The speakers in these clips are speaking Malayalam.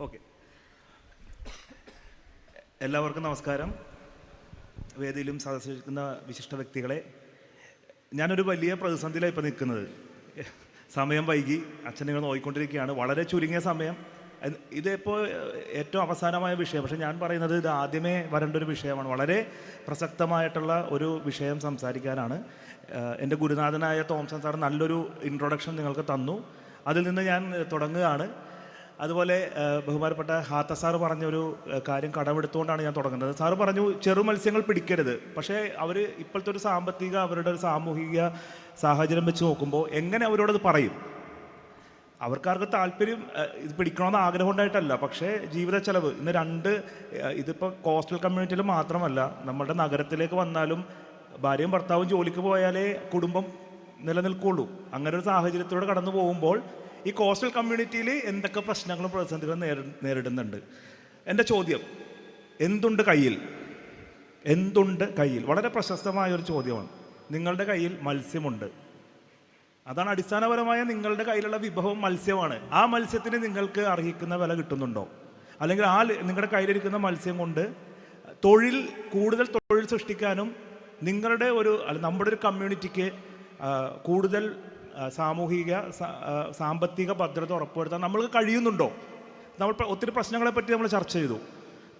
ഓക്കെ. എല്ലാവർക്കും നമസ്കാരം. വേദിയിലും സദസ്സിലിരിക്കുന്ന വിശിഷ്ട വ്യക്തികളെ ഞാനൊരു വലിയ പ്രതിസന്ധിയിലാണ് ഇപ്പോൾ നിൽക്കുന്നത്. സമയം വൈകി അച്ഛൻ നിങ്ങൾ നോയിക്കൊണ്ടിരിക്കുകയാണ്. വളരെ ചുരുങ്ങിയ സമയം. ഇത് ഇതിപ്പോൾ ഏറ്റവും അവസാനമായ വിഷയം. പക്ഷേ ഞാൻ പറയുന്നത് ഇത് ആദ്യമേ വരേണ്ട ഒരു വിഷയമാണ്. വളരെ പ്രസക്തമായിട്ടുള്ള ഒരു വിഷയം സംസാരിക്കാനാണ്. എന്റെ ഗുരുനാഥനായ തോംസൺ സാർ നല്ലൊരു ഇൻട്രൊഡക്ഷൻ നിങ്ങൾക്ക് തന്നു. അതിൽ നിന്ന് ഞാൻ തുടങ്ങുകയാണ്. അതുപോലെ ബഹുമാനപ്പെട്ട ഹാത്ത സാർ പറഞ്ഞൊരു കാര്യം കടമെടുത്തുകൊണ്ടാണ് ഞാൻ തുടങ്ങുന്നത്. സാറ് പറഞ്ഞു ചെറു മത്സ്യങ്ങൾ പിടിക്കരുത്. പക്ഷേ അവർ ഇപ്പോഴത്തെ ഒരു സാമ്പത്തിക അവരുടെ ഒരു സാമൂഹിക സാഹചര്യം വെച്ച് നോക്കുമ്പോൾ എങ്ങനെ അവരോടത് പറയും? അവർക്കാർക്ക് താല്പര്യം ഇത് പിടിക്കണമെന്ന് ആഗ്രഹം ഉണ്ടായിട്ടല്ല. പക്ഷേ ജീവിത ചെലവ് ഇന്ന് രണ്ട് ഇതിപ്പോൾ കോസ്റ്റൽ കമ്മ്യൂണിറ്റിയിൽ മാത്രമല്ല നമ്മുടെ നഗരത്തിലേക്ക് വന്നാലും ഭാര്യയും ഭർത്താവും ജോലിക്ക് പോയാലേ കുടുംബം നിലനിൽക്കുള്ളൂ. അങ്ങനെ ഒരു സാഹചര്യത്തിലൂടെ കടന്നു പോകുമ്പോൾ ഈ കോസ്റ്റൽ കമ്മ്യൂണിറ്റിയിൽ എന്തൊക്കെ പ്രശ്നങ്ങളും പ്രതിസന്ധികളും നേരി നേരിടുന്നുണ്ട്? എന്റെ ചോദ്യം എന്തുണ്ട് കയ്യിൽ? എന്തുണ്ട് കയ്യിൽ? വളരെ പ്രശസ്തമായ ഒരു ചോദ്യമാണ്. നിങ്ങളുടെ കയ്യിൽ മത്സ്യമുണ്ട്. അതാണ് അടിസ്ഥാനപരമായ നിങ്ങളുടെ കയ്യിലുള്ള വിഭവം മത്സ്യമാണ്. ആ മത്സ്യത്തിന് നിങ്ങൾക്ക് അർഹിക്കുന്ന വില കിട്ടുന്നുണ്ടോ? അല്ലെങ്കിൽ ആ നിങ്ങളുടെ കയ്യിലിരിക്കുന്ന മത്സ്യം കൊണ്ട് തൊഴിൽ കൂടുതൽ തൊഴിൽ സൃഷ്ടിക്കാനും നിങ്ങളുടെ ഒരു അല്ല നമ്മുടെ ഒരു കമ്മ്യൂണിറ്റിക്ക് കൂടുതൽ സാമൂഹിക സാമ്പത്തിക ഭദ്രത ഉറപ്പുവരുത്താൻ നമ്മൾക്ക് കഴിയുന്നുണ്ടോ? നമ്മൾ ഒത്തിരി പ്രശ്നങ്ങളെ പറ്റി നമ്മൾ ചർച്ച ചെയ്തു.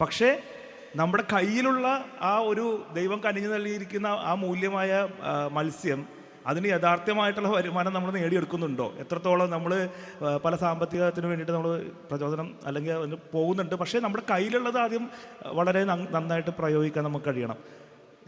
പക്ഷേ നമ്മുടെ കയ്യിലുള്ള ആ ഒരു ദൈവം കനിഞ്ഞു നൽകിയിരിക്കുന്ന ആ മൂല്യമായ മത്സ്യം അതിന് യഥാർത്ഥമായിട്ടുള്ള വരുമാനം നമ്മൾ നേടിയെടുക്കുന്നുണ്ടോ? എത്രത്തോളം നമ്മൾ പല സാമ്പത്തികത്തിന് വേണ്ടിയിട്ട് നമ്മൾ പ്രചോദനം അല്ലെങ്കിൽ അതിന് പോകുന്നുണ്ട്. പക്ഷേ നമ്മുടെ കയ്യിലുള്ളത് ആദ്യം വളരെ നന്നായിട്ട് പ്രയോഗിക്കാൻ നമുക്ക് കഴിയണം.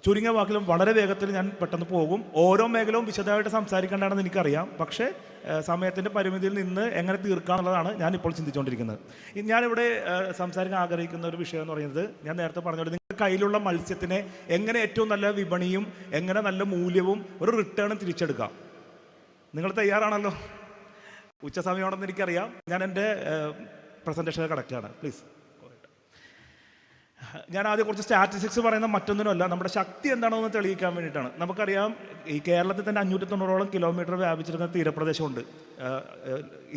ചുരുങ്ങിയ വാക്കിലും വളരെ വേഗത്തിൽ ഞാൻ പെട്ടെന്ന് പോകും. ഓരോ മേഖലയും വിശദമായിട്ട് സംസാരിക്കേണ്ടതാണെന്ന് എനിക്കറിയാം. പക്ഷേ സമയത്തിന്റെ പരിമിതിയിൽ നിന്ന് എങ്ങനെ തീർക്കാന്നുള്ളതാണ് ഞാൻ ഇപ്പോൾ ചിന്തിച്ചുകൊണ്ടിരിക്കുന്നത്. ഞാനിവിടെ സംസാരിക്കാൻ ആഗ്രഹിക്കുന്ന ഒരു വിഷയം എന്ന് പറയുന്നത് ഞാൻ നേരത്തെ പറഞ്ഞത് നിങ്ങളുടെ കയ്യിലുള്ള മത്സ്യത്തിനെ എങ്ങനെ ഏറ്റവും നല്ല വിപണിയും എങ്ങനെ നല്ല മൂല്യവും ഒരു റിട്ടേണും തിരിച്ചെടുക്കാം. നിങ്ങൾ തയ്യാറാണല്ലോ? ഉച്ച സമയമാണെന്ന് എനിക്കറിയാം. ഞാൻ എന്റെ പ്രസന്റേഷൻ കണക്റ്റാണ് പ്ലീസ് ഞാൻ ആദ്യം കുറച്ച് സ്റ്റാറ്റിസ്റ്റിക്സ് പറയുന്ന മറ്റൊന്നിനല്ല നമ്മുടെ ശക്തി എന്താണെന്ന് തെളിയിക്കാൻ വേണ്ടിയിട്ടാണ്. നമുക്കറിയാം ഈ കേരളത്തിൽ തന്നെ അഞ്ഞൂറ്റി തൊണ്ണൂറോളം കിലോമീറ്റർ വ്യാപിച്ചിരുന്ന തീരപ്രദേശമുണ്ട്.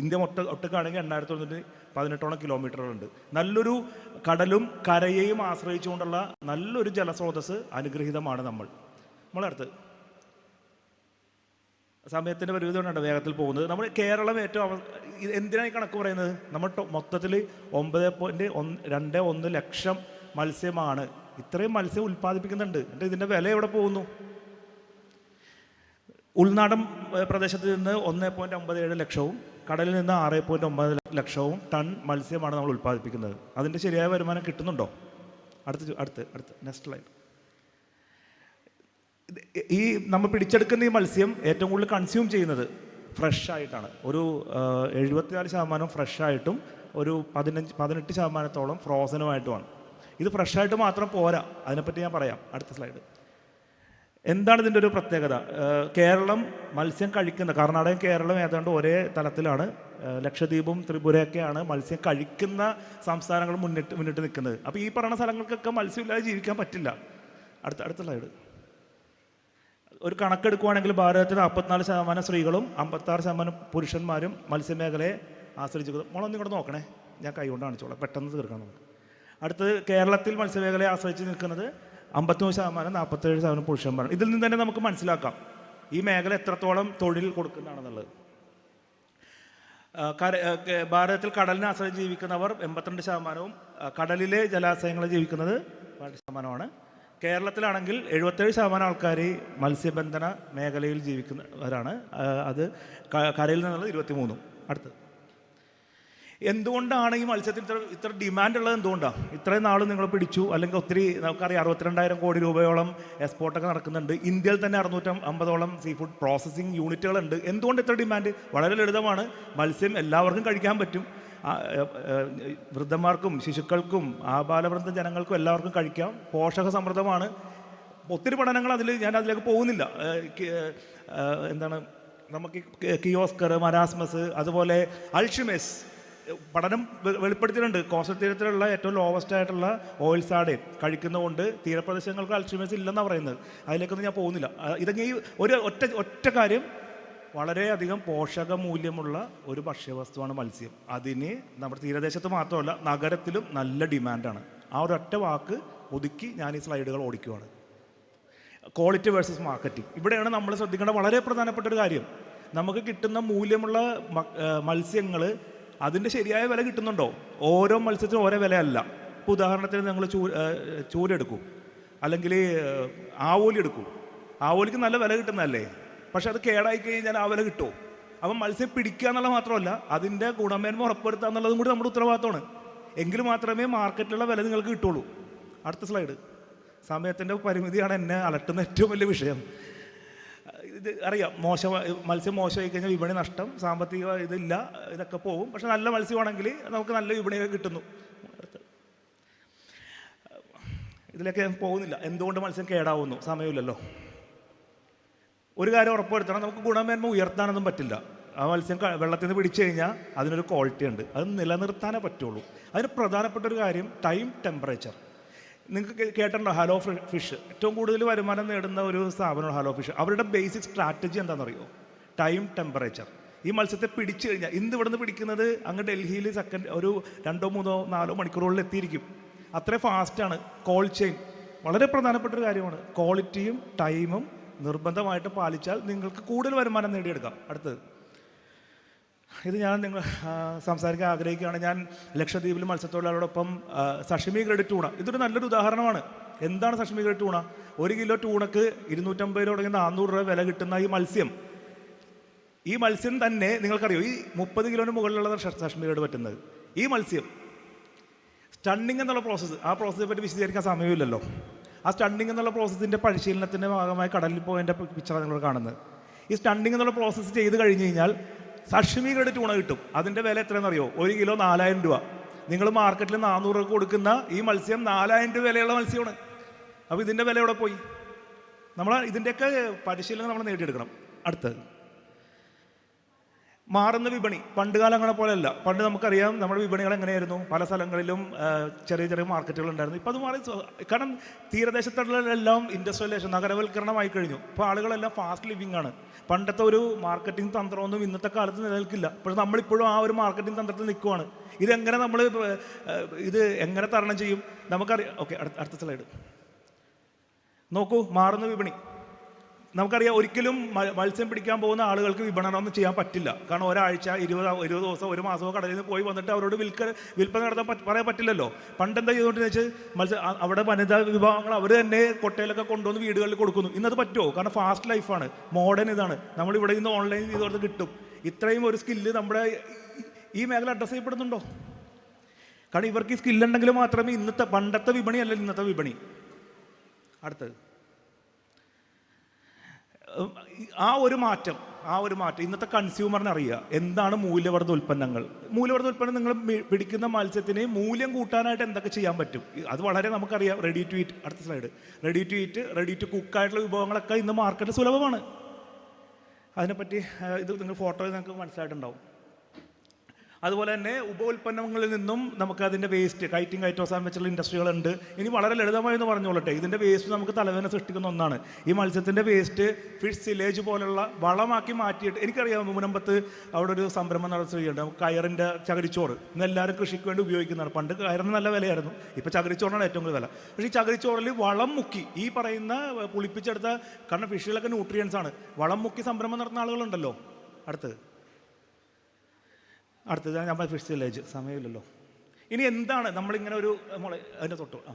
ഇന്ത്യ ഒട്ട് ഒട്ടുക്കാണെങ്കിൽ എണ്ണായിരത്തി തൊണ്ണൂറ്റി പതിനെട്ടോളം കിലോമീറ്ററുകളുണ്ട് നല്ലൊരു കടലും കരയെയും ആശ്രയിച്ചുകൊണ്ടുള്ള നല്ലൊരു ജലസ്രോതസ് അനുഗ്രഹീതമാണ് നമ്മൾ. നമ്മളടുത്ത് സമയത്തിന്റെ പരിമിതി കൊണ്ടാണ് വേഗത്തിൽ പോകുന്നത്. നമ്മൾ കേരളം ഏറ്റവും എന്തിനായി കണക്ക് പറയുന്നത്? നമ്മൾ മൊത്തത്തിൽ ഒമ്പത് പോയിന്റ് ഒന്ന് രണ്ട് ഒന്ന് ലക്ഷം മത്സ്യമാണ്. ഇത്രയും മത്സ്യം ഉൽപ്പാദിപ്പിക്കുന്നുണ്ട്. എന്നിട്ട് ഇതിന്റെ വില എവിടെ പോകുന്നു? ഉൾനാടൻ പ്രദേശത്ത് നിന്ന് ഒന്ന് പോയിന്റ് ഒമ്പത് ഏഴ് ലക്ഷവും കടലിൽ നിന്ന് ആറ് പോയിന്റ് ഒമ്പത് ലക്ഷവും ടൺ മത്സ്യമാണ് നമ്മൾ ഉൽപ്പാദിപ്പിക്കുന്നത്. അതിന്റെ ശരിയായ വരുമാനം കിട്ടുന്നുണ്ടോ? അടുത്ത് അടുത്ത് അടുത്ത് നെക്സ്റ്റ് ലൈൻ ഈ നമ്മൾ പിടിച്ചെടുക്കുന്ന ഈ മത്സ്യം ഏറ്റവും കൂടുതൽ കൺസ്യൂം ചെയ്യുന്നത് ഫ്രഷ് ആയിട്ടാണ്. ഒരു എഴുപത്തിനാല് ശതമാനം ഫ്രഷായിട്ടും ഒരു പതിനഞ്ച് പതിനെട്ട് ശതമാനത്തോളം ഫ്രോസനുമായിട്ടുമാണ് ഇത് ഫ്രഷായിട്ട് മാത്രം പോരാ. അതിനെപ്പറ്റി ഞാൻ പറയാം. അടുത്ത സ്ലൈഡ് എന്താണ് ഇതിന്റെ ഒരു പ്രത്യേകത? കേരളം മത്സ്യം കഴിക്കുന്ന കർണാടകയും കേരളം ഏതാണ്ട് ഒരേ തലത്തിലാണ്. ലക്ഷദ്വീപും ത്രിപുരയൊക്കെയാണ് മത്സ്യം കഴിക്കുന്ന സംസ്ഥാനങ്ങൾ മുന്നിട്ട് മുന്നിട്ട് നിൽക്കുന്നത്. അപ്പോൾ ഈ പറയുന്ന സ്ഥലങ്ങൾക്കൊക്കെ മത്സ്യമില്ലാതെ ജീവിക്കാൻ പറ്റില്ല. അടുത്ത അടുത്ത സ്ലൈഡ് ഒരു കണക്കെടുക്കുവാണെങ്കിൽ ഭാരതത്തിൽ നാൽപ്പത്തിനാല് ശതമാനം സ്ത്രീകളും അമ്പത്താറ് ശതമാനം പുരുഷന്മാരും മത്സ്യമേഖലയെ ആശ്രയിച്ചു മോളൊന്നും ഇങ്ങോട്ട് നോക്കണേ. ഞാൻ കൈകൊണ്ട് കാണിച്ചോളാം. പെട്ടെന്ന് തീർക്കാൻ നമുക്ക്. അടുത്തത് കേരളത്തിൽ മത്സ്യമേഖലയെ ആശ്രയിച്ച് നിൽക്കുന്നത് അമ്പത്തിമൂന്ന് ശതമാനം നാൽപ്പത്തേഴ് ശതമാനം പുരുഷന്മാരാണ് ഇതിൽ നിന്ന് തന്നെ നമുക്ക് മനസ്സിലാക്കാം ഈ മേഖല എത്രത്തോളം തൊഴിൽ കൊടുക്കുന്നതാണെന്നുള്ളത്. കര ഭാരതത്തിൽ കടലിനെ ആശ്രയിച്ച് ജീവിക്കുന്നവർ എൺപത്തിരണ്ട് ശതമാനവും കടലിലെ ജലാശയങ്ങളിൽ ജീവിക്കുന്നത് പതിനെട്ട് ശതമാനമാണ് കേരളത്തിലാണെങ്കിൽ എഴുപത്തേഴ് ശതമാനം ആൾക്കാർ മത്സ്യബന്ധന മേഖലയിൽ ജീവിക്കുന്നവരാണ്. അത് കരയിൽ നിന്നുള്ള ഇരുപത്തി മൂന്നും അടുത്തത്. എന്തുകൊണ്ടാണ് ഈ മത്സ്യത്തിന് ഇത്ര ഇത്ര ഡിമാൻഡ് ഉള്ളത് എന്തുകൊണ്ടാണ് ഇത്രയും നാൾ നിങ്ങൾ പിടിച്ചു അല്ലെങ്കിൽ ഒത്തിരി നമുക്കറിയാം അറുപത്തിരണ്ടായിരം കോടി രൂപയോളം എക്സ്പോർട്ടൊക്കെ നടക്കുന്നുണ്ട് ഇന്ത്യയിൽ തന്നെ അറുന്നൂറ്റം അമ്പതോളം സീ ഫുഡ് പ്രോസസ്സിംഗ് യൂണിറ്റുകളുണ്ട് എന്തുകൊണ്ട് ഇത്ര ഡിമാൻഡ് വളരെ ലളിതമാണ് മത്സ്യം എല്ലാവർക്കും കഴിക്കാൻ പറ്റും വൃദ്ധന്മാർക്കും ശിശുക്കൾക്കും ആബാലവൃദ്ധ ജനങ്ങൾക്കും എല്ലാവർക്കും കഴിക്കാം പോഷക സമൃദ്ധമാണ് ഒത്തിരി പഠനങ്ങൾ അതിൽ ഞാൻ അതിലേക്ക് പോകുന്നില്ല എന്താണ് നമുക്ക് കിയോസ്കർ മരാസ്മസ് അതുപോലെ അൾഷിമെസ് പഠനം വെളിപ്പെടുത്തിയിട്ടുണ്ട്. കോസ്റ്റൽ തീരത്തിലുള്ള ഏറ്റവും ലോവസ്റ്റ് ആയിട്ടുള്ള ഓയിൽ സാഡേ കഴിക്കുന്നതുകൊണ്ട് തീരപ്രദേശങ്ങൾക്ക് അൾഷിമേഴ്സ് ഇല്ലെന്നാണ് പറയുന്നത്. അതിലേക്കൊന്നും ഞാൻ പോകുന്നില്ല. ഇതൊക്കെ ഈ ഒരു ഒറ്റ ഒറ്റ കാര്യം വളരെയധികം പോഷക മൂല്യമുള്ള ഒരു ഭക്ഷ്യവസ്തുവാണ് മത്സ്യം. അതിന് നമ്മുടെ തീരദേശത്ത് മാത്രമല്ല നഗരത്തിലും നല്ല ഡിമാൻഡാണ്. ആ ഒരു ഒറ്റ വാക്ക് ഒതുക്കി ഞാൻ ഈ സ്ലൈഡുകൾ ഓടിക്കുവാണ്. ക്വാളിറ്റി വേഴ്സസ് മാർക്കറ്റിംഗ് ഇവിടെയാണ് നമ്മൾ ശ്രദ്ധിക്കേണ്ട വളരെ പ്രധാനപ്പെട്ട ഒരു കാര്യം. നമുക്ക് കിട്ടുന്ന മൂല്യമുള്ള മത്സ്യങ്ങൾ അതിന്റെ ശരിയായ വില കിട്ടുന്നുണ്ടോ? ഓരോ മത്സ്യത്തിനും ഓരോ വിലയല്ല. ഇപ്പോൾ ഉദാഹരണത്തിന് നിങ്ങൾ ചൂ ചൂരെടുക്കും അല്ലെങ്കിൽ ആവോലി എടുക്കും. ആവോലിക്ക് നല്ല വില കിട്ടുന്നതല്ലേ? പക്ഷെ അത് കേടായി കഴിഞ്ഞാൽ ആ വില കിട്ടുമോ അപ്പം മത്സ്യം പിടിക്കുക എന്നുള്ള മാത്രമല്ല അതിന്റെ ഗുണമേന്മ ഉറപ്പുവരുത്തുക എന്നുള്ളതും കൂടി നമ്മുടെ ഉത്തരവാദിത്തമാണ് എങ്കിൽ മാത്രമേ മാർക്കറ്റിലുള്ള വില നിങ്ങൾക്ക് കിട്ടുള്ളൂ. അടുത്ത സ്ലൈഡ്. സമയത്തിന്റെ പരിമിതിയാണ് എന്നെ അലട്ടുന്ന ഏറ്റവും വലിയ വിഷയം. ഇത് അറിയാം. മോശം മത്സ്യം മോശമായി കഴിഞ്ഞാൽ വിപണി നഷ്ടം സാമ്പത്തിക ഇതില്ല ഇതൊക്കെ പോകും. പക്ഷെ നല്ല മത്സ്യമാണെങ്കിൽ നമുക്ക് നല്ല വിപണിയൊക്കെ കിട്ടുന്നു. ഇതിലൊക്കെ പോകുന്നില്ല. എന്തുകൊണ്ട് മത്സ്യം കേടാവുന്നു? സമയമില്ലല്ലോ. ഒരു കാര്യം ഉറപ്പുവരുത്തണം. നമുക്ക് ഗുണമേന്മ ഉയർത്താനൊന്നും പറ്റില്ല. ആ മത്സ്യം വെള്ളത്തിൽ നിന്ന് പിടിച്ചു കഴിഞ്ഞാൽ അതിനൊരു ക്വാളിറ്റി ഉണ്ട്. അത് നിലനിർത്താനേ പറ്റുള്ളൂ. അതിന് പ്രധാനപ്പെട്ട ഒരു കാര്യം ടൈം ടെമ്പറേച്ചർ നിങ്ങൾക്ക് കേട്ടിട്ടുണ്ടോ ഹലോ ഫിഷ് ഏറ്റവും കൂടുതൽ വരുമാനം നേടുന്ന ഒരു സ്ഥാപനമാണ് ഹലോ ഫിഷ് അവരുടെ ബേസിക് സ്ട്രാറ്റജി എന്താണെന്നറിയോ? ടൈം ടെമ്പറേച്ചർ ഈ മത്സ്യത്തെ പിടിച്ചു കഴിഞ്ഞാൽ ഇന്ന് ഇവിടുന്ന് പിടിക്കുന്നത് അങ്ങ് ഡൽഹിയിൽ സെക്കൻഡ് ഒരു രണ്ടോ മൂന്നോ നാലോ മണിക്കൂറുകളിൽ എത്തിയിരിക്കും. അത്ര ഫാസ്റ്റാണ് കോൾ ചെയിൻ വളരെ പ്രധാനപ്പെട്ട ഒരു കാര്യമാണ് ക്വാളിറ്റിയും ടൈമും നിർബന്ധമായിട്ട് പാലിച്ചാൽ നിങ്ങൾക്ക് കൂടുതൽ വരുമാനം നേടിയെടുക്കാം. അടുത്തത്. ഇത് ഞാൻ നിങ്ങൾ സംസാരിക്കാൻ ആഗ്രഹിക്കുകയാണ്. ഞാൻ ലക്ഷദ്വീപിൽ മത്സ്യത്തൊഴിലാളികളോടൊപ്പം ആ, സഷിമി ഗ്രേഡ് ടൂണ ഇതൊരു നല്ലൊരു ഉദാഹരണമാണ്. എന്താണ് സഷിമി ഗ്രേഡ് ടൂണ ഒരു കിലോ ടൂണക്ക് ഇരുന്നൂറ്റമ്പത് രൂപ തുടങ്ങി നാനൂറ് രൂപ വില കിട്ടുന്ന ഈ മത്സ്യം. ഈ മത്സ്യം തന്നെ നിങ്ങൾക്കറിയോ? ഈ മുപ്പത് കിലോന് മുകളിലുള്ള സഷിമി ഗ്രേഡ് പറ്റുന്നത്. ഈ മത്സ്യം സ്റ്റണ്ണിങ് എന്നുള്ള പ്രോസസ്സ് ആ പ്രോസസ്സിനെ പറ്റി വിശദീകരിക്കാൻ സമയമില്ലല്ലോ. ആ സ്റ്റണ്ണിങ് എന്നുള്ള പ്രോസസ്സിന്റെ പരിശീലനത്തിന്റെ ഭാഗമായി കടലിൽ പോയതിന്റെ പിക്ചറാണ് നിങ്ങൾ കാണുന്നത്. ഈ സ്റ്റണ്ണിങ് എന്നുള്ള പ്രോസസ്സ് ചെയ്ത് കഴിഞ്ഞ് കഴിഞ്ഞാൽ സഷിമി ഗ്രേഡ് ടൂണ കിട്ടും. അതിന്റെ വില എത്രയെന്ന് അറിയോ ഒരു കിലോ നാലായിരം രൂപ. നിങ്ങൾ മാർക്കറ്റിൽ നാനൂറ് രൂപ കൊടുക്കുന്ന ഈ മത്സ്യം നാലായിരം രൂപ വിലയുള്ള മത്സ്യമാണ്. അപ്പോൾ ഇതിന്റെ വില എവിടെ പോയി? നമ്മൾ ഇതിന്റെയൊക്കെ പരിശീലനം നമ്മൾ നേടിയെടുക്കണം. അടുത്തത്. മാറുന്ന വിപണി. പണ്ട് കാലങ്ങളെ പോലെയല്ല. പണ്ട് നമുക്കറിയാം നമ്മുടെ വിപണികൾ എങ്ങനെയായിരുന്നു? പല സ്ഥലങ്ങളിലും ചെറിയ ചെറിയ മാർക്കറ്റുകൾ ഉണ്ടായിരുന്നു. ഇപ്പം അത് മാറി കാരണം തീരദേശത്തുള്ളതെല്ലാം ഇൻഡസ്ട്രിയലൈസേഷൻ നഗരവൽക്കരണമായി കഴിഞ്ഞു. ഇപ്പോൾ ആളുകളെല്ലാം ഫാസ്റ്റ് ലിവിംഗ് ആണ്. പണ്ടത്തെ ഒരു മാർക്കറ്റിംഗ് തന്ത്രമൊന്നും ഇന്നത്തെ കാലത്ത് നിലനിൽക്കില്ല. പക്ഷേ നമ്മളിപ്പോഴും ആ ഒരു മാർക്കറ്റിംഗ് തന്ത്രത്തിൽ നിൽക്കുവാണ്. ഇതെങ്ങനെ നമ്മൾ ഇത് എങ്ങനെ തരണം ചെയ്യും? നമുക്കറിയാം. ഓക്കെ അടുത്ത സ്ലൈഡ് നോക്കൂ മാറുന്ന വിപണി. നമുക്കറിയാം ഒരിക്കലും മത്സ്യം പിടിക്കാൻ പോകുന്ന ആളുകൾക്ക് വിപണനം ചെയ്യാൻ പറ്റില്ല. കാരണം ഒരാഴ്ച ഇരുപത് ഇരുപത് ദിവസം ഒരു മാസമോ കടലിൽ നിന്ന് പോയി വന്നിട്ട് അവരോട് വിൽക്ക വിൽപ്പന നടത്താൻ പറയാൻ പറ്റില്ലല്ലോ. പണ്ട് എന്താ ചെയ്തുകൊണ്ടെന്ന് വെച്ചാൽ മത്സ്യ അവിടെ വനിതാ വിഭാഗങ്ങൾ അവർ തന്നെ കൊട്ടയിലൊക്കെ കൊണ്ടുവന്ന് വീടുകളിൽ കൊടുക്കുന്നു. ഇന്നത് പറ്റുമോ? കാരണം ഫാസ്റ്റ് ലൈഫാണ് മോഡേൺ ഇതാണ്. നമ്മൾ ഇവിടെ നിന്ന് ഓൺലൈൻ ചെയ്തോടത്ത് കിട്ടും. ഇത്രയും ഒരു സ്കില്ല് നമ്മുടെ ഈ- മേഖല അഡ്രസ്സ് ചെയ്യപ്പെടുന്നുണ്ടോ? കാരണം ഇവർക്ക് ഈ സ്കില്ലുണ്ടെങ്കിൽ മാത്രമേ ഇന്നത്തെ പണ്ടത്തെ വിപണിയല്ല ഇന്നത്തെ വിപണി. അടുത്തത്. ആ ഒരു മാറ്റം ആ ഒരു മാറ്റം. ഇന്നത്തെ കൺസ്യൂമറിന് അറിയുക. എന്താണ് മൂല്യവർദ്ധ ഉൽപ്പന്നങ്ങൾ? മൂല്യവർദ്ധ ഉൽപ്പന്നം നിങ്ങൾ പിടിക്കുന്ന മത്സ്യത്തിന് മൂല്യം കൂട്ടാനായിട്ട് എന്തൊക്കെ ചെയ്യാൻ പറ്റും? അത് വളരെ നമുക്കറിയാം. റെഡി ടു ഈറ്റ് അടുത്ത slide ready to eat ready to cook ആയിട്ടുള്ള വിഭവങ്ങളൊക്കെ ഇന്ന് മാർക്കറ്റിൽ സുലഭമാണ്. അതിനെപ്പറ്റി ഇത് നിങ്ങൾ ഫോട്ടോയിൽ നിങ്ങൾക്ക് മനസ്സിലായിട്ടുണ്ടാവും. അതുപോലെ തന്നെ ഉപ ഉൽപ്പന്നങ്ങളിൽ നിന്നും നമുക്ക് അതിന്റെ വേസ്റ്റ് കൈറ്റിംഗ് കൈറ്റോസാൻ വെച്ചുള്ള ഇൻഡസ്ട്രികളുണ്ട് ഇനി വളരെ ലളിതമായെന്ന് പറഞ്ഞോളട്ടെ ഇതിന്റെ വേസ്റ്റ് നമുക്ക് തലവേദന സൃഷ്ടിക്കുന്ന ഒന്നാണ്. ഈ മത്സ്യത്തിന്റെ വേസ്റ്റ് ഫിഷ് സിലേജ് പോലുള്ള വളമാക്കി മാറ്റിയിട്ട് എനിക്കറിയാം മുനമ്പത്ത് അവിടെ ഒരു സംരംഭം നടത്തുകയുണ്ട് കയറിന്റെ ചകിരിച്ചോറ്. ഇന്ന് എല്ലാവരും കൃഷിക്ക് വേണ്ടി ഉപയോഗിക്കുന്നതാണ്. പണ്ട് കയറിന് നല്ല വിലയായിരുന്നു. ഇപ്പോൾ ചകിരിച്ചോറിനാണ് ഏറ്റവും കൂടുതൽ. വില പക്ഷേ ഈ ചകിരിച്ചോറിൽ വളം മുക്കി ഈ പറയുന്ന പുളിപ്പിച്ചെടുത്ത കാരണം ഫിഷിലൊക്കെ ന്യൂട്രിയൻസ് ആണ്. വളം മുക്കി സംരംഭം നടത്തുന്ന ആളുകളുണ്ടല്ലോ അടുത്തത് അടുത്തത് നമ്മൾ ഫിഷ് വില്ലേജ് സമയമില്ലല്ലോ. ഇനി എന്താണ് നമ്മളിങ്ങനെ ഒരു നമ്മളെ അതിന്റെ തൊട്ട് ആ.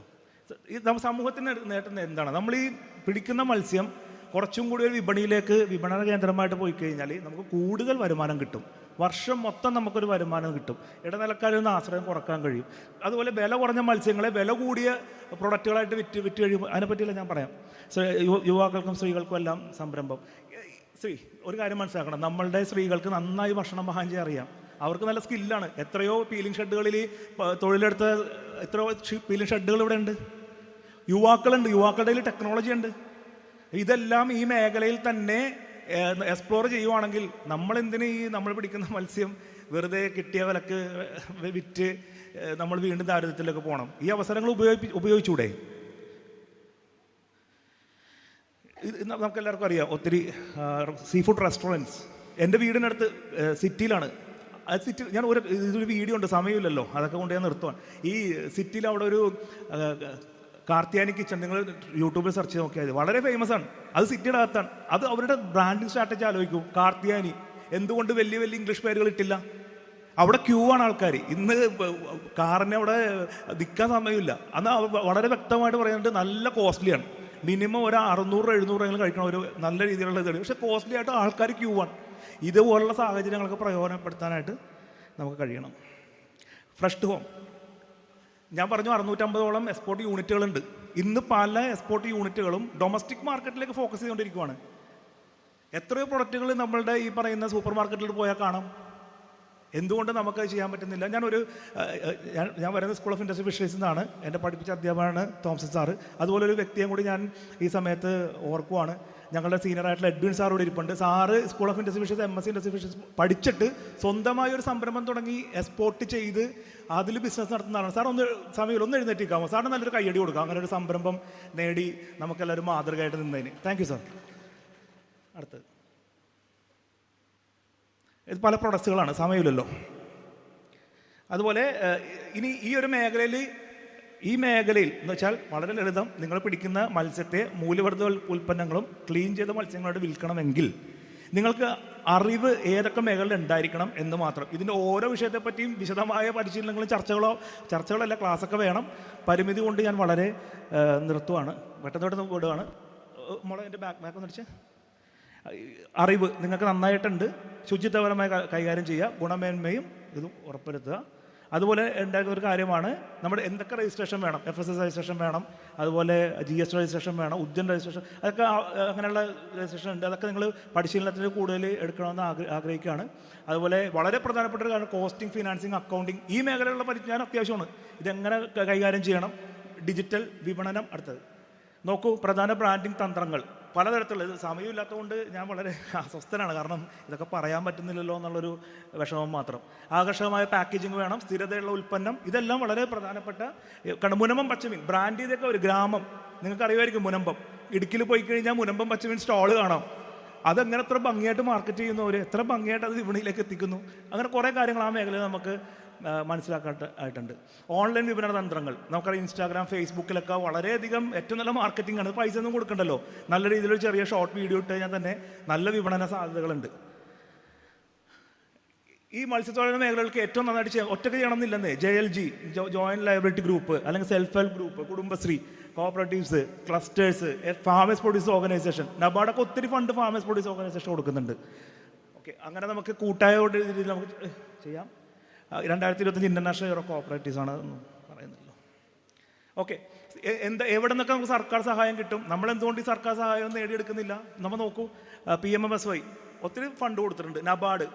ഈ നമ്മൾ സമൂഹത്തിന് നേട്ടം എന്താണ്? നമ്മൾ ഈ പിടിക്കുന്ന മത്സ്യം കുറച്ചും കൂടി ഒരു വിപണിയിലേക്ക് വിപണന കേന്ദ്രമായിട്ട് പോയി കഴിഞ്ഞാൽ നമുക്ക് കൂടുതൽ വരുമാനം കിട്ടും. വർഷം മൊത്തം നമുക്കൊരു വരുമാനം കിട്ടും. ഇടനിലക്കാരിൽ നിന്ന് ആശ്രയം കുറയ്ക്കാൻ കഴിയും. അതുപോലെ വില കുറഞ്ഞ മത്സ്യങ്ങളെ വില കൂടിയ പ്രൊഡക്റ്റുകളായിട്ട് വിറ്റ് വിറ്റ് കഴിയുമ്പോൾ പറ്റിയല്ല ഞാൻ പറയാം. യുവാക്കൾക്കും സ്ത്രീകൾക്കും എല്ലാം സംരംഭം. സ്ത്രീ ഒരു കാര്യം മനസ്സിലാക്കണം. നമ്മളുടെ സ്ത്രീകൾക്ക് നന്നായി ഭക്ഷണം മഹാഞ്ചി അറിയാം. അവർക്ക് നല്ല സ്കില്ലാണ്. എത്രയോ പീലിംഗ് ഷെഡുകളിൽ തൊഴിലെടുത്ത എത്രയോ പീലിംഗ് ഷെഡുകൾ ഇവിടെ ഉണ്ട് യുവാക്കളുണ്ട്. യുവാക്കളുടെ ടെക്നോളജി ഉണ്ട്. ഇതെല്ലാം ഈ മേഖലയിൽ തന്നെ എക്സ്പ്ലോർ ചെയ്യുവാണെങ്കിൽ നമ്മൾ എന്തിന് ഈ നമ്മൾ പിടിക്കുന്ന മത്സ്യം വെറുതെ കിട്ടിയ വിലക്ക് വിറ്റ് നമ്മൾ വീണ്ടും ദാരിദ്ര്യത്തിലേക്ക് പോകണം. ഈ അവസരങ്ങൾ ഉപയോഗി ഉപയോഗിച്ചൂടെ? നമുക്കെല്ലാവർക്കും അറിയാം. ഒത്തിരി സീ ഫുഡ് റെസ്റ്റോറന്റ്സ് എന്റെ വീടിനടുത്ത് സിറ്റിയിലാണ് സിറ്റി ഞാൻ ഒരു ഇതൊരു വീഡിയോ ഉണ്ട് സമയമില്ലല്ലോ. അതൊക്കെ കൊണ്ട് ഞാൻ നിർത്തുവാൻ ഈ സിറ്റിയിൽ അവിടെ ഒരു കാർത്തിയാനി കിച്ചൺ നിങ്ങൾ യൂട്യൂബിൽ സെർച്ച് ചെയ്ത് നോക്കിയാൽ വളരെ ഫേമസ് ആണ്. അത് സിറ്റിയുടെ അകത്താണ്. അത് അവരുടെ ബ്രാൻഡിങ് സ്ട്രാറ്റജി ആലോചിക്കും. കാർത്തിയാനി എന്തുകൊണ്ട് വലിയ വലിയ ഇംഗ്ലീഷ് പേരുകൾ ഇട്ടില്ല? അവിടെ ക്യൂ ആണ് ആൾക്കാർ ഇന്ന് കാറിന് അവിടെ നിൽക്കാൻ സമയമില്ല. അന്ന് വളരെ വ്യക്തമായിട്ട് പറയുന്നുണ്ട് നല്ല കോസ്റ്റ്ലിയാണ് മിനിമം ഒരു അറുന്നൂറ് എഴുന്നൂറ് എങ്കിലും കഴിക്കണം. ഒരു നല്ല രീതിയിലുള്ള ഇതാണ്. പക്ഷേ കോസ്റ്റ്ലി ആയിട്ട് ആൾക്കാർ ക്യൂ ആണ്. ഇതുപോലുള്ള സാഹചര്യങ്ങളൊക്കെ പ്രയോജനപ്പെടുത്താനായിട്ട് നമുക്ക് കഴിയണം. ഫ്രഷ് ഹോം ഞാൻ പറഞ്ഞു അറുന്നൂറ്റമ്പതോളം എക്സ്പോർട്ട് യൂണിറ്റുകളുണ്ട് ഇന്ന് പല എക്സ്പോർട്ട് യൂണിറ്റുകളും ഡൊമസ്റ്റിക് മാർക്കറ്റിലേക്ക് ഫോക്കസ് ചെയ്തുകൊണ്ടിരിക്കുവാണ്. എത്രയോ പ്രൊഡക്റ്റുകൾ നമ്മളുടെ ഈ പറയുന്ന സൂപ്പർ മാർക്കറ്റിൽ പോയാൽ കാണാം. എന്തുകൊണ്ട് നമുക്കത് ചെയ്യാൻ പറ്റുന്നില്ല? ഞാനൊരു ഞാൻ വരുന്ന സ്കൂൾ ഓഫ് ഇൻഡസ്ട്രി ഫിഷറീസ് നിന്നാണ് എന്റെ പഠിപ്പിച്ച അധ്യാപകനാണ് തോംസൺ സാറ്. അതുപോലെ ഒരു വ്യക്തിയെ കൂടി ഞാൻ ഈ സമയത്ത് ഓർക്കുവാണ്. ഞങ്ങളുടെ സീനിയർ ആയിട്ടുള്ള എഡ്വിൻ സാറോട് ഇരിപ്പുണ്ട്. Sir school of industry fishes M S C industry fishes പഠിച്ചിട്ട് സ്വന്തമായി ഒരു സംരംഭം തുടങ്ങി എക്സ്പോർട്ട് ചെയ്ത് അതിൽ ബിസിനസ് നടത്തുന്നതാണ്. സാർ ഒന്ന് സമയം ഒന്ന് എഴുന്നേറ്റിക്കാമോ സാറിന് നല്ലൊരു കയ്യടി കൊടുക്കാം. അങ്ങനെ ഒരു സംരംഭം നേടി നമുക്കെല്ലാവരും മാതൃകയായിട്ട് നിന്നതിന്. താങ്ക് യു സാർ അടുത്തത്. ഇത് പല പ്രൊഡക്ട്സുകളാണ് സമയമില്ലല്ലോ. അതുപോലെ ഇനി ഈ ഒരു മേഖലയിൽ ഈ മേഖലയിൽ എന്ന് വെച്ചാൽ വളരെ ലളിതം നിങ്ങൾ പിടിക്കുന്ന മത്സ്യത്തെ മൂല്യവർദ്ധ ഉൽപ്പന്നങ്ങളും ക്ലീൻ ചെയ്ത മത്സ്യങ്ങളായിട്ട് വിൽക്കണമെങ്കിൽ നിങ്ങൾക്ക് അറിവ് ഏതൊക്കെ മേഖലയിൽ ഉണ്ടായിരിക്കണം എന്ന് മാത്രം. ഇതിന്റെ ഓരോ വിഷയത്തെപ്പറ്റിയും വിശദമായ പരിശീലനങ്ങളും ചർച്ചകളോ ചർച്ചകളല്ല ക്ലാസ്സൊക്കെ വേണം. പരിമിതി കൊണ്ട് ഞാൻ വളരെ നിർത്തുവാണ്. പെട്ടെന്ന് പെട്ടെന്ന് വിടുവാണ്. മോളെ എന്റെ ബാക്ക് ബാക്ക് ഒന്ന് അറിവ് നിങ്ങൾക്ക് നന്നായിട്ടുണ്ട്. ശുചിത്വപരമായി കൈകാര്യം ചെയ്യുക. ഗുണമേന്മയും ഇതും ഉറപ്പുവരുത്തുക. അതുപോലെ ഉണ്ടാക്കുന്ന ഒരു കാര്യമാണ്. നമ്മുടെ എന്തൊക്കെ രജിസ്ട്രേഷൻ വേണം? എഫ് എസ് എസ് രജിസ്ട്രേഷൻ വേണം. അതുപോലെ ജി എസ് രജിസ്ട്രേഷൻ വേണം. ഉദ്യൻ രജിസ്ട്രേഷൻ അതൊക്കെ അങ്ങനെയുള്ള രജിസ്ട്രേഷൻ ഉണ്ട്. അതൊക്കെ നിങ്ങൾ പരിശീലനത്തിന് കൂടുതൽ എടുക്കണമെന്ന് ആഗ്രഹ ആഗ്രഹിക്കുകയാണ്. അതുപോലെ വളരെ പ്രധാനപ്പെട്ട ഒരു കാര്യം കോസ്റ്റിംഗ് ഫിനാൻസിങ് അക്കൗണ്ടിങ് ഈ മേഖലയിലുള്ള പരിജ്ഞാനം അത്യാവശ്യമാണ്. ഇതെങ്ങനെ കൈകാര്യം ചെയ്യണം? ഡിജിറ്റൽ വിപണനം അടുത്തത്. നോക്കൂ പ്രധാന ബ്രാൻഡിംഗ് തന്ത്രങ്ങൾ. പലതരത്തിലുള്ള ഇത് സമയമില്ലാത്തതുകൊണ്ട് ഞാൻ വളരെ അസ്വസ്ഥനാണ്. കാരണം ഇതൊക്കെ പറയാൻ പറ്റുന്നില്ലല്ലോ എന്നുള്ളൊരു വിഷമം മാത്രം. ആകർഷകമായ പാക്കേജിങ് വേണം സ്ഥിരതയുള്ള ഉൽപ്പന്നം. ഇതെല്ലാം വളരെ പ്രധാനപ്പെട്ട കാരണം മുനമ്പം പച്ചമീൻ ബ്രാൻഡ് ചെയ്തൊക്കെ ഒരു ഗ്രാമം. നിങ്ങൾക്കറിയുമായിരിക്കും മുനമ്പം. ഇടുക്കിയിൽ പോയി കഴിഞ്ഞാൽ മുനമ്പം പച്ചമീൻ സ്റ്റോൾ കാണാം. അതെങ്ങനെ എത്ര ഭംഗിയായിട്ട് മാർക്കറ്റ് ചെയ്യുന്നു അവർ എത്ര ഭംഗിയായിട്ട് അത് വിപണിയിലേക്ക് എത്തിക്കുന്നു? അങ്ങനെ കുറേ കാര്യങ്ങൾ ആ മേഖലയിൽ നമുക്ക് മനസ്സിലാക്കാട്ട് ആയിട്ടുണ്ട്. ഓൺലൈൻ വിപണന തന്ത്രങ്ങൾ. നമുക്കറിയാം ഇൻസ്റ്റാഗ്രാം ഫേസ്ബുക്കിലൊക്കെ വളരെയധികം ഏറ്റവും നല്ല മാർക്കറ്റിംഗ് ആണ്. പൈസ ഒന്നും കൊടുക്കണ്ടല്ലോ. നല്ല രീതിയിൽ ഒരു ചെറിയ ഷോർട്ട് വീഡിയോ ഇട്ട് കഴിഞ്ഞാൽ തന്നെ നല്ല വിപണന സാധ്യതകളുണ്ട്. ഈ മത്സ്യത്തൊഴിലാളി മേഖലകൾക്ക് ഏറ്റവും നന്നായിട്ട് ചെയ്യാം ഒറ്റയ്ക്ക് ചെയ്യണമെന്നില്ലെന്നേ. J L G joint liability group അല്ലെങ്കിൽ self help group Kudumbashree cooperatives clusters farmers produce organisation നബാർഡൊക്കെ ഒത്തിരി ഫണ്ട് ഫാമേഴ്സ് പ്രൊഡ്യൂസ് ഓർഗനൈസേഷൻ കൊടുക്കുന്നുണ്ട്. ഓക്കെ അങ്ങനെ നമുക്ക് കൂട്ടായ ഒരു രീതിയിൽ നമുക്ക് ചെയ്യാം. രണ്ടായിരത്തി ഇരുപത്തഞ്ച് ഇന്റർനാഷണൽ ഓഫ് കോപ്പറേറ്റീവ്സ് ആണ് പറയുന്നല്ലോ ഓക്കെ എന്താ എവിടെ നിന്നൊക്കെ നമുക്ക് സർക്കാർ സഹായം കിട്ടും? നമ്മൾ എന്തുകൊണ്ട് ഈ സർക്കാർ സഹായം നേടിയെടുക്കുന്നില്ല? നമ്മൾ നോക്കൂ P M M S Y ഒത്തിരി ഫണ്ട് കൊടുത്തിട്ടുണ്ട്. നബാർഡ്.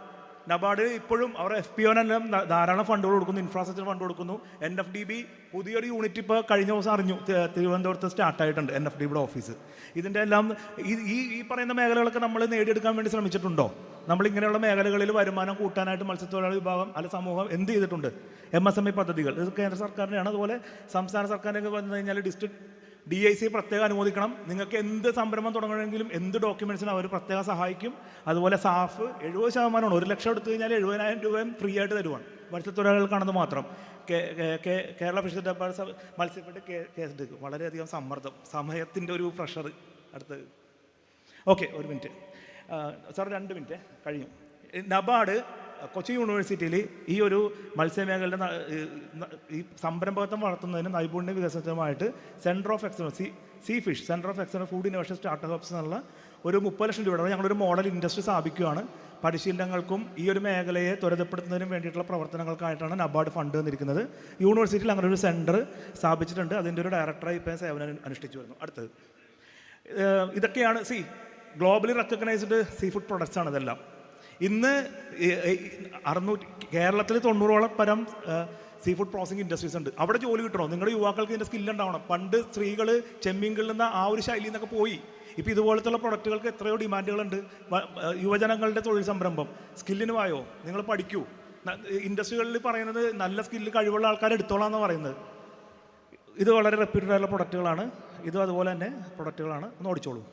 നബാർഡ് ഇപ്പോഴും അവർ എഫ് പി ഒനെല്ലാം ധാരാളം ഫണ്ടുകൾ കൊടുക്കുന്നു ഇൻഫ്രാസ്ട്രക്ചർ ഫണ്ട് കൊടുക്കുന്നു. എൻ എഫ് ഡി ബി പുതിയൊരു യൂണിറ്റ് ഇപ്പോൾ കഴിഞ്ഞ ദിവസം അറിഞ്ഞു തിരുവനന്തപുരത്ത് സ്റ്റാർട്ടായിട്ടുണ്ട് എൻ എഫ് ഡി ബിയുടെ ഓഫീസ് ഇതിന്റെ എല്ലാം ഈ ഈ പറയുന്ന മേഖലകളൊക്കെ നമ്മൾ നേടിയെടുക്കാൻ വേണ്ടി ശ്രമിച്ചിട്ടുണ്ടോ? നമ്മൾ ഇങ്ങനെയുള്ള മേഖലകളിൽ വരുമാനം കൂട്ടാനായിട്ട് മത്സ്യത്തൊഴിലാളി വിഭാഗം അല്ല സമൂഹം എന്ത് ചെയ്തിട്ടുണ്ട്? എം എസ് എം ഇ പദ്ധതികൾ. ഇത് കേന്ദ്ര സർക്കാരിന്റെയാണ് അതുപോലെ സംസ്ഥാന സർക്കാരിനൊക്കെ വന്നു കഴിഞ്ഞാൽ ഡിസ്ട്രിക്ട് ഡി ഐ സി പ്രത്യേകം അനുമോദിക്കണം. നിങ്ങൾക്ക് എന്ത് സംരംഭം തുടങ്ങണമെങ്കിലും എന്ത് ഡോക്യുമെൻസിനും അവർ പ്രത്യേകം സഹായിക്കും. അതുപോലെ സാഫ് എഴുപത് ശതമാനമാണ്. ഒരു ലക്ഷം എടുത്തു കഴിഞ്ഞാൽ എഴുപതിനായിരം രൂപയും ഫ്രീ ആയിട്ട് തരുവാണ്. മത്സ്യത്തൊഴിലാളികൾക്കാണെന്ന് മാത്രം. കേരള ഫിഷ് മത്സ്യപ്പെട്ട് കേസെടുക്കും വളരെയധികം സമ്മർദ്ദം. സമയത്തിന്റെ ഒരു പ്രഷർ അടുത്ത്. ഓക്കെ ഒരു മിനിറ്റ് സാർ രണ്ട് മിനിറ്റ് കഴിഞ്ഞു. നബാർഡ് കൊച്ചി യൂണിവേഴ്സിറ്റിയിൽ ഈ ഒരു മത്സ്യമേഖലയുടെ ഈ സംരംഭകത്വം വളർത്തുന്നതിന് നൈപുണ്യ വികസനത്തിനുമായിട്ട് centre of excellence sea sea fish centre of excellence food innovation startup hubs എന്നുള്ള ഒരു മുപ്പത് ലക്ഷം രൂപയുടെ ഞങ്ങളൊരു മോഡൽ ഇൻഡസ്ട്രി സ്ഥാപിക്കുകയാണ്. പരിശീലനങ്ങൾക്കും ഈ ഒരു മേഖലയെ ത്വരിതപ്പെടുത്തുന്നതിനും വേണ്ടിയിട്ടുള്ള പ്രവർത്തനങ്ങൾക്കായിട്ടാണ് നബാർഡ് ഫണ്ട് വന്നിരിക്കുന്നത്. യൂണിവേഴ്സിറ്റിയിൽ അങ്ങനെ ഒരു സെന്റർ സ്ഥാപിച്ചിട്ടുണ്ട്. അതിന്റെ ഒരു ഡയറക്ടറായി ഇപ്പോൾ സേവനം അനുഷ്ഠിച്ചു വരുന്നു. അടുത്തത്. ഇതൊക്കെയാണ് sea globally recognised seafood products ആണ് ഇതെല്ലാം. ഇന്ന് അറുന്നൂറ്റി കേരളത്തിൽ തൊണ്ണൂറോളം പരം സീ ഫുഡ് പ്രോസസിങ് ഇൻഡസ്ട്രീസ് ഉണ്ട്. അവിടെ ജോലി കിട്ടണോ? നിങ്ങളുടെ യുവാക്കൾക്ക് ഇതിന്റെ സ്കില്ല് ഉണ്ടാവണം. പണ്ട് സ്ത്രീകൾ ചെമ്മീൻ കിള്ളുന്ന ആ ഒരു ശൈലിയിൽ നിന്നൊക്കെ പോയി. ഇപ്പോൾ ഇതുപോലത്തുള്ള പ്രൊഡക്റ്റുകൾക്ക് എത്രയോ ഡിമാൻഡുകളുണ്ട് യുവജനങ്ങളുടെ തൊഴിൽ സംരംഭം. സ്കില്ലിന് വായോ? നിങ്ങൾ പഠിക്കൂ. ഇൻഡസ്ട്രികളിൽ പറയുന്നത് നല്ല സ്കില്ല് കഴിവുള്ള ആൾക്കാർ എടുത്തോളാം എന്ന് പറയുന്നത്. ഇത് വളരെ റെപ്യൂട്ടഡ് ആയിട്ടുള്ള പ്രൊഡക്റ്റുകളാണ് ഇതും അതുപോലെ തന്നെ പ്രൊഡക്റ്റുകളാണ് ഒന്ന് ഓടിച്ചോളൂ.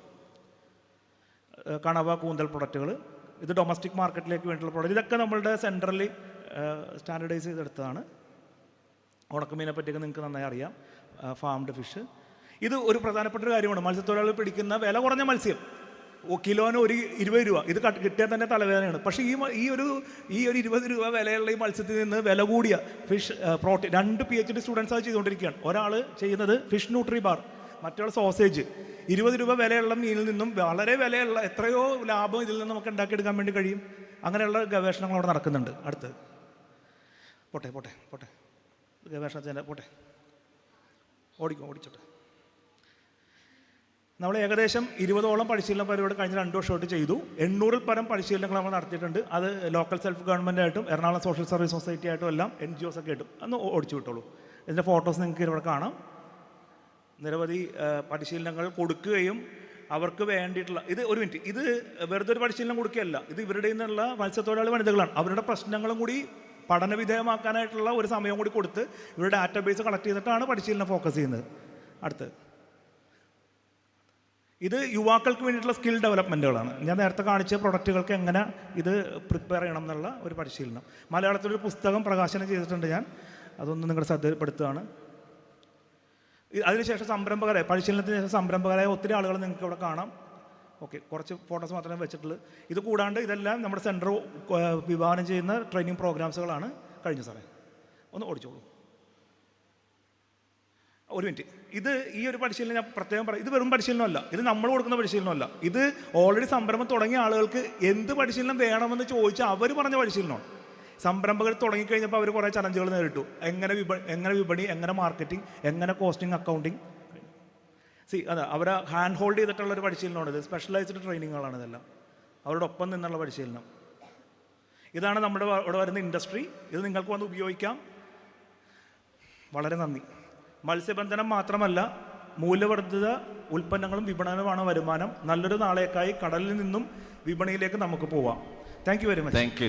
കണവ കൂന്തൽ പ്രൊഡക്റ്റുകൾ ഇത് ഡൊമസ്റ്റിക് മാർക്കറ്റിലേക്ക് വേണ്ടിയുള്ള പ്രോഡക്റ്റ് ഇതൊക്കെ നമ്മളുടെ സെൻട്രലി സ്റ്റാൻഡർഡൈസ് ചെയ്തെടുത്തതാണ്. ഉണക്കമീനെ പറ്റിയൊക്കെ നിങ്ങൾക്ക് നന്നായി അറിയാം. ഫാംഡ് ഫിഷ് ഇത് ഒരു പ്രധാനപ്പെട്ട ഒരു കാര്യമാണ്. മത്സ്യത്തൊഴിലാളികൾ പിടിക്കുന്ന വില കുറഞ്ഞ മത്സ്യം. കിലോന് ഒരു ഇരുപത് രൂപ. ഇത് കിട്ടിയാൽ തന്നെ തലവേദനയാണ്. പക്ഷേ ഈ ഈ ഒരു ഈ ഒരു ഇരുപത് രൂപ വിലയുള്ള ഈ മത്സ്യത്തിൽ നിന്ന് വില കൂടിയ ഫിഷ് പ്രോട്ടീൻ രണ്ട് പി എച്ച് ഡി സ്റ്റുഡൻസ് അത് ചെയ്തുകൊണ്ടിരിക്കുകയാണ്. ഒരാൾ ചെയ്യുന്നത് ഫിഷ് ന്യൂട്രി ബാർ മറ്റൊരാൾ സോസേജ് ഇരുപത് രൂപ വിലയുള്ള മീനിൽ നിന്നും വളരെ വിലയുള്ള എത്രയോ ലാഭം ഇതിൽ നിന്ന് നമുക്ക് ഉണ്ടാക്കിയെടുക്കാൻ വേണ്ടി കഴിയും. അങ്ങനെയുള്ള ഗവേഷണങ്ങൾ അവിടെ നടക്കുന്നുണ്ട് അടുത്ത്. പോട്ടെ പോട്ടെ പോട്ടെ. ഗവേഷണത്തിന്റെ പോട്ടെ. ഓടിക്കോ ഓടിച്ചോട്ടെ. നമ്മൾ ഏകദേശം ഇരുപതോളം പരിശീലന പരിപാടി കഴിഞ്ഞ രണ്ട് വർഷമായിട്ട് ചെയ്തു. എണ്ണൂറിൽ പരം പരിശീലനങ്ങൾ നമ്മൾ നടത്തിയിട്ടുണ്ട്. അത് ലോക്കൽ സെൽഫ് ഗവൺമെന്റ് ആയിട്ടും എറണാകുളം സോഷ്യൽ സർവീസ് സൊസൈറ്റി ആയിട്ടും എല്ലാം എൻ ജി ഒസ് ഒക്കെ ആയിട്ടും. അന്ന് ഓടിച്ചു വിട്ടോളൂ. ഇതിന്റെ ഫോട്ടോസ് നിങ്ങൾക്ക് ഇവിടെ കാണാം. നിരവധി പരിശീലനങ്ങൾ കൊടുക്കുകയും അവർക്ക് വേണ്ടിയിട്ടുള്ള ഇത് ഒരു മിനിറ്റ് ഇത് വെറുതെ ഒരു പരിശീലനം കൊടുക്കുകയല്ല ഇത് ഇവരുടെ നിന്നുള്ള മത്സ്യത്തൊഴിലാളി വനിതകളാണ്. അവരുടെ പ്രശ്നങ്ങളും കൂടി പഠനവിധേയമാക്കാനായിട്ടുള്ള ഒരു സമയം കൂടി കൊടുത്ത് ഇവരുടെ ഡാറ്റാബേസ് കളക്ട് ചെയ്തിട്ടാണ് പരിശീലനം ഫോക്കസ് ചെയ്യുന്നത്. അടുത്ത്. ഇത് യുവാക്കൾക്ക് വേണ്ടിയിട്ടുള്ള സ്കിൽ ഡെവലപ്മെന്റുകളാണ് ഞാൻ നേരത്തെ കാണിച്ച പ്രൊഡക്റ്റുകൾക്ക് എങ്ങനെ ഇത് പ്രിപ്പയർ ചെയ്യണം എന്നുള്ള ഒരു പരിശീലനം. മലയാളത്തിലൊരു പുസ്തകം പ്രകാശനം ചെയ്തിട്ടുണ്ട് ഞാൻ. അതൊന്ന് നിങ്ങളുടെ ശ്രദ്ധയിൽപ്പെടുത്തുകയാണ്. അതിനുശേഷം സംരംഭകരെ പരിശീലനത്തിന് ശേഷം സംരംഭകരായ ഒത്തിരി ആളുകൾ നിങ്ങൾക്ക് ഇവിടെ കാണാം. ഓക്കെ കുറച്ച് ഫോട്ടോസ് മാത്രമേ വെച്ചിട്ടുള്ളൂ. ഇത് കൂടാണ്ട് ഇതെല്ലാം നമ്മുടെ സെന്റർ വിഭാവനം ചെയ്യുന്ന ട്രെയിനിങ് പ്രോഗ്രാംസുകളാണ് കഴിഞ്ഞ സാറേ. ഒന്ന് ഓടിച്ചോളൂ. ഒരു മിനിറ്റ് ഇത് ഈ ഒരു പരിശീലനം ഞാൻ പ്രത്യേകം പറയും. ഇത് വെറും പരിശീലനമല്ല. ഇത് നമ്മൾ കൊടുക്കുന്ന പരിശീലനമല്ല. ഇത് ഓൾറെഡി സംരംഭം തുടങ്ങിയ ആളുകൾക്ക് എന്ത് പരിശീലനം വേണമെന്ന് ചോദിച്ചാൽ അവർ പറഞ്ഞ പരിശീലനമാണ്. സംരംഭകർ തുടങ്ങിക്കഴിഞ്ഞപ്പോൾ അവർ കുറേ ചലഞ്ചുകൾ നേരിട്ടു. എങ്ങനെ വിപ എങ്ങനെ വിപണി എങ്ങനെ മാർക്കറ്റിംഗ് എങ്ങനെ കോസ്റ്റിംഗ് അക്കൗണ്ടിങ് സി അതെ അവരെ ഹാൻഡ് ഹോൾഡ് ചെയ്തിട്ടുള്ള ഒരു പരിശീലനമാണ് ഇത്. സ്പെഷ്യലൈസ്ഡ് ട്രെയിനിങ്ങുകളാണ് ഇതെല്ലാം. അവരുടെ ഒപ്പം നിന്നുള്ള പരിശീലനം. ഇതാണ് നമ്മുടെ ഇവിടെ വരുന്ന ഇൻഡസ്ട്രി ഇത് നിങ്ങൾക്ക് വന്ന് ഉപയോഗിക്കാം. വളരെ നന്ദി. മത്സ്യബന്ധനം മാത്രമല്ല മൂല്യവർദ്ധിത ഉൽപ്പന്നങ്ങളും വിപണനമാണ് വരുമാനം. നല്ലൊരു നാളേക്കായി കടലിൽ നിന്നും വിപണിയിലേക്ക് നമുക്ക് പോവാം. Thank you very much thank you